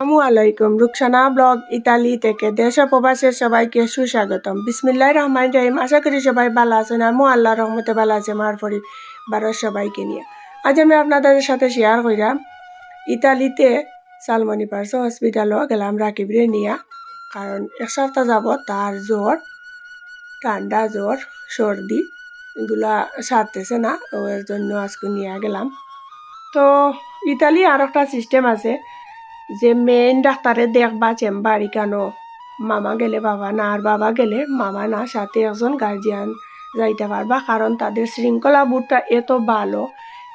আসসালামু আলাইকুম, Rukhsana blog Italy থেকে দেশ প্রবাসের সবাইকে সুস্বাগতম। বিসমিল্লাহ রহমান রহিম। আশা করি সবাই ভালো আছেন। আমি আল্লাহ রহমতে ভালো আছে, আমার পরিবারের সবাইকে নিয়ে। আজ আমি আপনাদের সাথে শেয়ার করিলাম ইতালিতে সালমনি পার্স হসপিটালও গেলাম রাকিবরে নিয়া। কারণ এক সপ্তাহ যাব তার জ্বর, ঠান্ডা জ্বর, সর্দি এগুলা সারতেছে না এর জন্য আজকে নিয়ে গেলাম। তো ইতালি আর একটা সিস্টেম আছে। যে মেইন ডাক্তারে দেখবা চেম্বার ইকানো মামা গেলে বাবা না আর বাবা গেলে মামা না, সাথে একজন গার্জিয়ান যাইতে পারবা। কারণ তাদের শৃঙ্খলা বোধটা এত ভালো,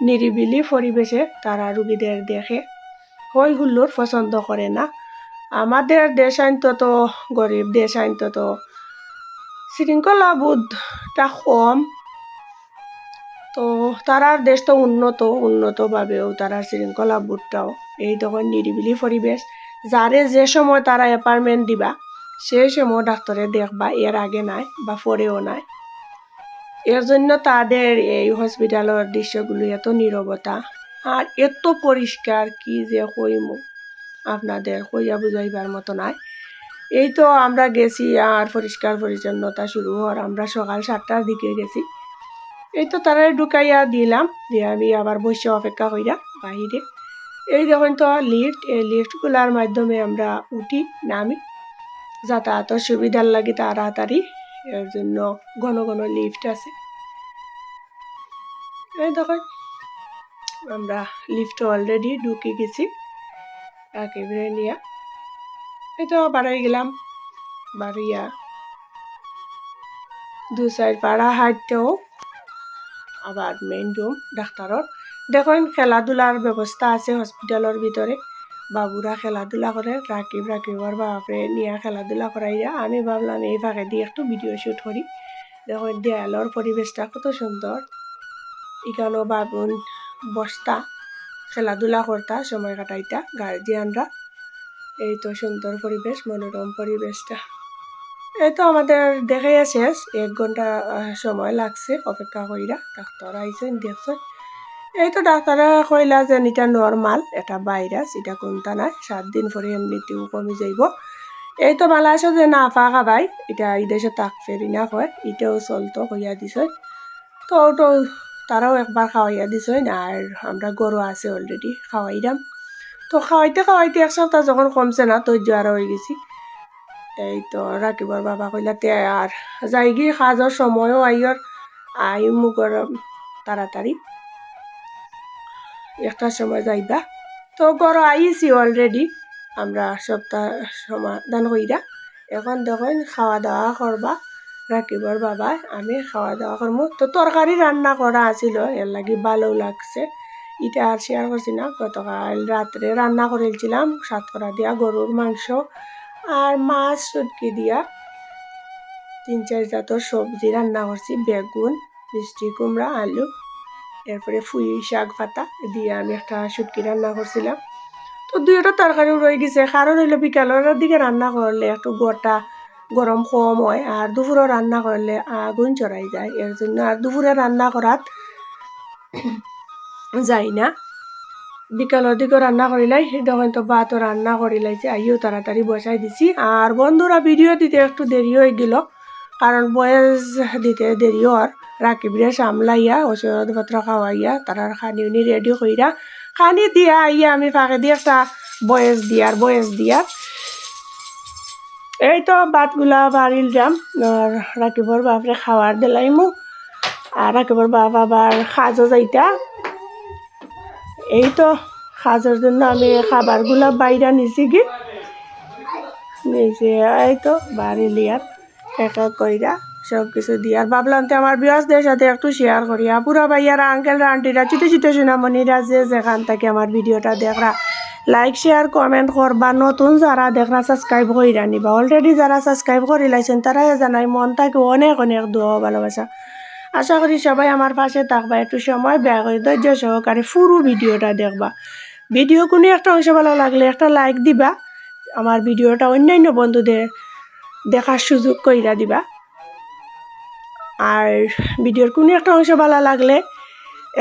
নিরিবিলি পরিবেশে তারা রুগীদের দেখে হই হুল্লোর পছন্দ করে না। আমাদের দেশ আইন তো গরিব দেশ আইন তো শৃঙ্খলা বোধটা কম। তো তারার দেশ তো উন্নত উন্নতভাবেও তারা শৃঙ্খলা বোধটাও এই তখন নিরিবিলি পরিবেশ যারে যে সময় তারা অ্যাপার্টমেন্ট দিবা সেই সময় ডাক্তারে দেখবা এর আগে নাই বা পরেও নাই। এর জন্য তাদের এই হসপিটালের দৃশ্যগুলো এত নীরবতা আর এত পরিষ্কার কি যে কইমু আপনাদের কইয়া বুঝাইবার মতো নাই। এই তো আমরা গেছি, আর পরিষ্কার পরিচ্ছন্নতা শুরু হওয়ার, আমরা সকাল সাতটার দিকে গেছি। এই তো তারা ঢুকাইয়া দিলাম, দিয়ে আমি আবার বসে অপেক্ষা কইরা বাহিরে এই দেখুন তো লিফট এই লিফটগুলার মাধ্যমে আমরা উঠি, নামি। যাতায়াতের সুবিধার লাগে তাড়াতাড়ি, এর জন্য ঘন ঘন লিফট আছে। এই দেখুন, আমরা লিফট অলরেডি ঢুকে গেছি, একেবারে নিয়ে। এই তো বাড়াই গেলাম বাড়িয়া দু সাইড পাড়া হাঁটতেও আবার মেইন রুম ডাক্তারর দেখুন খেলাধুলার ব্যবস্থা আছে হসপিটালের ভিতরে বাবুরা খেলাধুলা করে রাকিব রাকিবর বাপরে নিয়ে খেলাধুলা করাইয়া আমি ভাবলাম, এই ফাঁকে দিয়ে একটু ভিডিও শ্যুট করি দেখুন দেয়ালর পরিবেশটা কত সুন্দর এখানেও বাবুন বস্তা, খেলাধুলা করতা সময় কাটাইতা গার্জিয়ানরা এই তো সুন্দর পরিবেশ মনোরম পরিবেশটা এই তো আমাদের দেখে শেষ। এক ঘণ্টা সময় লাগছে, অপেক্ষা কইরা। ডাক্তার আইসেন দেখছেন। এই তো ডাক্তারা কইলা যে এটা নর্মাল এটা ভাইরাস এটা কোনটা নাই। সাত দিন পরে এমনিতেও কমে যাইব। এই তো আছে যে, না, ফাঁকা ভাই, এটা এই দেশে তাক ফেরি না কয় এটাও চলতো, কইয়া দিছে। তো তো তারাও একবার খাওয়াইয়া দিছে, আর আমরা গরু আছে অলরেডি খাওয়াইলাম তো খাওয়াইতে খাওয়াইতে এক সপ্তাহ যখন কমছে না তো জ্বর হয়ে গেছি। এই তো রাকিবর বাবা কইলা তে আর যাই গিয়ে সাজর সময়ও আইয়র আই মুগর তাড়াতাড়ি একটা সময় যাইবা। তো গর আইছি অলরেডি আমরা সপ্তাহ সমাধান কইরা এখন দেখেন খাওয়া দাওয়া করবা রাকিবর বাবা, আমি খাওয়া দাওয়া করব তো তরকারি রান্না করা আছিল এর লাগি ভালো লাগছে। এটা আর শেয়ার করছি না। গতকাল রাত্রে রান্না করেছিলাম সাতকরা দিয়া গরুর মাংস। আর মাছ সুটকি দিয়া তিন চার জাতর সবজি রান্না করছি, বেগুন, মিষ্টি, কুমড়া, আলু, এরপরে ফুই শাক পাতা দিয়ে আমি একটা সুটকি রান্না করছিলাম। তো দুইটা তরকারিও রয়ে গেছে, কারণ হইল বিকালের দিকে রান্না করলে একটু গোটা গরম কম হয় আর দুপুরে রান্না করলে আগুন চড়াই যায়, এর জন্য আর দুপুরে রান্না করাত যাই না। বিকালের দিকে রান্না করিলাই তখন তো ভাতও রান্না করিলাইছে আইও তাড়াতাড়ি বসাই দিছি। আর বন্ধুরা ভিডিও দিতে একটু দেরি হয়ে গেল কারণ বয়স দিতে দেরি হওয়ার রাকিবরে সামলাইয়া ওষুধপত্র খাওয়াইয়া তারা খানি উনি রেডি কইরা খানি দিয়া আইয়া আমি ফাঁকে দিয়ে একটা বয়স দিয়ার বয়স দিয়ার এই তো ভাতগুলা বাড়িল যাম আর রাকিবর বাপরে খাওয়ার দিলাইমু। আর রাকিবর বাপ আবার সাজো যাইতা। এই তো খাজার জন্য আমি খাবারগুলা বাইরা নিছি কি? নিজে এই তো বাড়ি লিয়ার, এক এক কইরা সব কিছু দিয়ার ভাবলাম তো আমার বিয়াসদের সাথে একটু শেয়ার করি। পুরা ভাইয়ারা আঙ্কেলরা আন্টিরা ছোটো ছোটো সোনামণিরা যে যেখান থেকে আমার ভিডিওটা দেখরা লাইক শেয়ার কমেন্ট করবা। নতুন যারা দেখরা সাবস্ক্রাইব করিরা নিবা। অলরেডি যারা সাবস্ক্রাইব করি লাইছেন তারাই জানাই, মন থাকে অনেক অনেক দোয়া ভালোবাসা। আশা করি সবাই আমার পাশে থাকবা। একটু সময় ব্যয় করে ধৈর্য সহকারে পুরো ভিডিওটা দেখবা। ভিডিও কোনো একটা অংশ ভালো লাগলে একটা লাইক দিবা। আমার ভিডিওটা অন্যান্য বন্ধুদের দেখার সুযোগ কইরা দিবা। আর ভিডিওর কোনো একটা অংশ ভালো লাগলে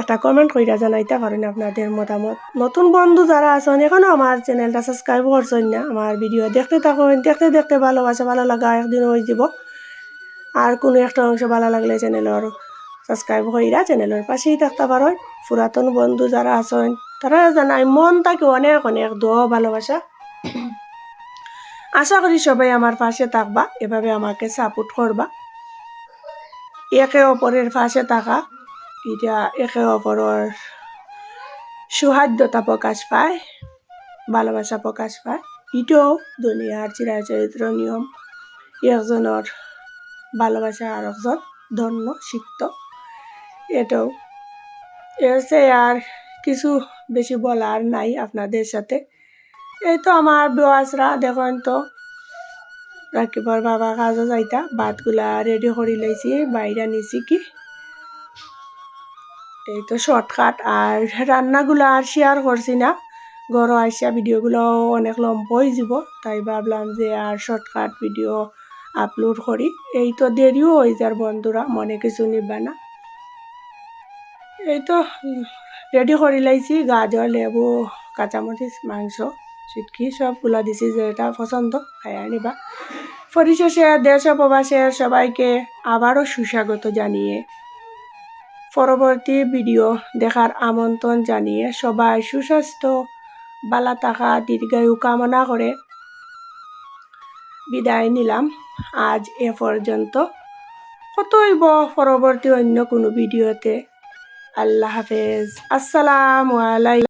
একটা কমেন্ট কইরা জানাইতে পারেন আপনাদের মতামত। নতুন বন্ধু যারা আছেন, এখনও আমার চ্যানেলটা সাবস্ক্রাইব করছেন না, আমার ভিডিও দেখতে থাকুন, দেখতে দেখতে ভালোবাসা ভালো লাগা একদিন হয়ে যাব। আর কোনো একটা অংশ ভালো লাগলে চ্যানেলের সাবস্ক্রাইব কইরা চ্যানেলের পাশেই থাকতে পারেন পুরাতন বন্ধু যারা আছেন, তারা জানাই মন তাকে অনেক অনেক দোয়া ভালোবাসা। আশা করি সবাই আমার পাশে থাকবা, এভাবে আমাকে সাপোর্ট করবা। একে অপরের পাশে থাকা, এটা একে অপরের সৌহার্দ্যতা প্রকাশ পায়, ভালোবাসা প্রকাশ পায়। এটাও দুনিয়ার চিরাচরিত্র নিয়ম। একজনের ভালোবাসা আর একজন ধন্য শিখত এটাও। চেয়ে আর কিছু বেশি বলার নাই আপনাদের সাথে। এই তো আমার বেওয়াজরা দেখেন তো। রাকিবর বাবা কাজও যাইতা, ভাতগুলা রেডি করে লাইছি, বাইরে নিছি কি? এই তো শর্টকাট আর রান্নাগুলো আর শেয়ার করছি না। ঘর আসিয়া ভিডিওগুলো অনেক লম্বা হয়ে যাব, তাই ভাবলাম যে আর শর্টকাট ভিডিও আপলোড করি। এই তো দেরিও হয়ে যার বন্ধুরা, মনে কিছু নিবা না। এই তো রেডি করে লাইছি, গাজর, লেবু, কাঁচামরিচ, মাংস, চিটকি সবগুলো দিছি, যেটা পছন্দ খাই আনিবা পরিশেষে দেশ প্রবাসের সবাইকে আবারও সুস্বাগত জানিয়ে পরবর্তী ভিডিও দেখার আমন্ত্রণ জানিয়ে সবাই সুস্বাস্থ্য বালা থাকা, দীর্ঘায়ু কামনা করে বিদায় নিলাম। আজ এ পর্যন্ত। কতইব পরবর্তী অন্য কোনো ভিডিওতে। আল্লাহ হাফেজ। আসসালামু আলাইকুম